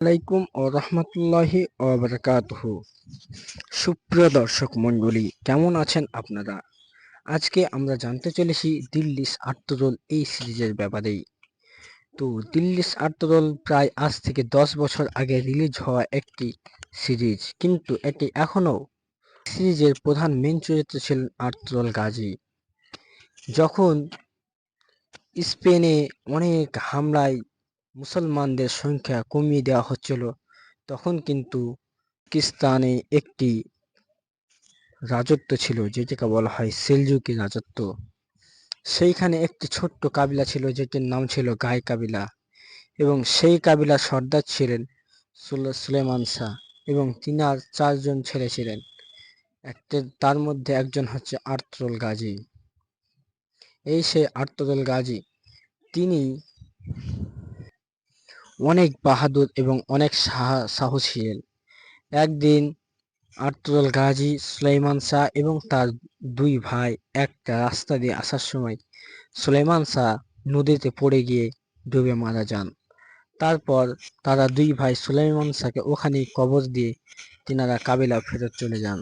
আলাইকুম ও রহমতুল্লাহি সুপ্রিয় দর্শক মণ্ডলী, কেমন আছেন আপনারা? আজকে আমরা জানতে চলেছি দিল্লিস আত্মদল এই সিরিজের ব্যাপারেই। তো দিল্লিস আত্মদল প্রায় আজ থেকে দশ বছর আগে রিলিজ হওয়া একটি সিরিজ, কিন্তু এটি এখনও সিরিজের প্রধান মেন চরিত্র ছিলেন আর্তদল গাজী। যখন স্পেনে অনেক হামলায় মুসলমানদের সংখ্যা কমিয়ে দেওয়া হচ্ছিল। তখন কিন্তু পাকিস্তানে একটি রাজত্ব ছিল যেটাকে বলা হয় সেলজুকি রাজত্ব। সেইখানে একটি ছোট্ট কাবিলা ছিল, যেটির নাম ছিল গাই কাবিলা। এবং সেই কাবিলার সর্দার ছিলেন সুলেমান শাহ এবং তিনার চারজন ছেলে ছিলেন। তার মধ্যে একজন হচ্ছে আর্তরুল গাজী। এই সে আর্তরুল গাজী, তিনি অনেক বাহাদুর এবং অনেক সাহসী ছিলেন। একদিন আর্তুল গাজী সুলাইমান শাহ এবং তার দুই ভাই একটা রাস্তা দিয়ে আসার সময় সুলাইমান শাহ নদীতে পড়ে গিয়ে ডুবে মারা যান। তারপর তারা দুই ভাই সুলাইমান শাহকে ওখানেই কবর দিয়ে তিনারা কাবিলা ফেরত চলে যান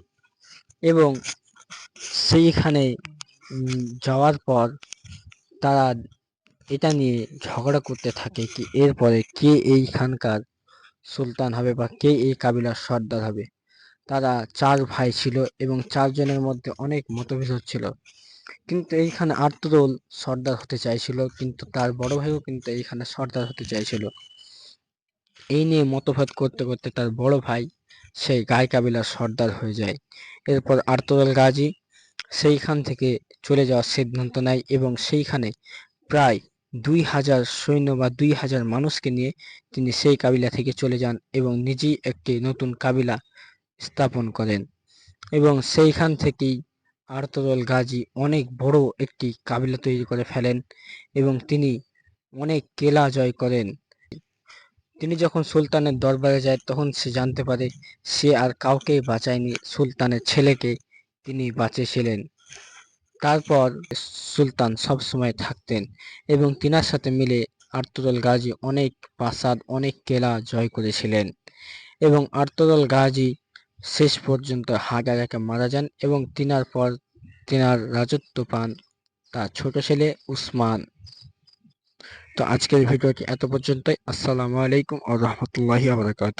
এবং সেইখানে যাওয়ার পর তারা এটা নিয়ে ঝগড়া করতে থাকে কি এরপরে কে এইখানকার সুলতান হবে বা কে এই কাবিলার সর্দার হবে? তারা চার ভাই ছিল এবং চারজনের মধ্যে অনেক মতভেদ হচ্ছিল কিন্তু এইখানে আর্তদোল সর্দার হতে চাইছিল, কিন্তু তার বড় ভাইও কিন্তু এইখানে সর্দার হতে চাইছিল। এই নিয়ে মতভেদ করতে করতে তার বড় ভাই সেই গায়ে কাবিলার সর্দার হয়ে যায়। এরপর আর্তদল গাজী সেইখান থেকে চলে যাওয়ার সিদ্ধান্ত নেয় এবং সেইখানে প্রায় দুই হাজার সৈন্য বা দুই হাজার মানুষকে নিয়ে তিনি সেই কাবিলা থেকে চলে যান এবং নিজেই একটি নতুন কাবিলা স্থাপন করেন। এবং সেইখান থেকেই আর্তদল গাজী অনেক বড় একটি কাবিলা তৈরি করে ফেলেন এবং তিনি অনেক কেলা জয় করেন। তিনি যখন সুলতানের দরবারে যায় তখন সে জানতে পারে সে আর কাউকে বাঁচায়নি। সুলতানের ছেলেকে তিনি বাঁচিয়েছিলেন। তারপর সুলতান সব সময় থাকতেন এবং তিনার সাথে মিলে আর্তদল গাজী অনেক প্রাসাদ অনেক কেলা জয় করেছিলেন এবং আর্তদল গাজী শেষ পর্যন্ত হাজারাকে মারা যান এবং তিনার পর তিনার রাজত্ব পান তার ছোট ছেলে উসমান। তো আজকের ভিডিওটি এত পর্যন্তই। আসসালামু আলাইকুম আ রহমতুল্লাহি আবরাকাত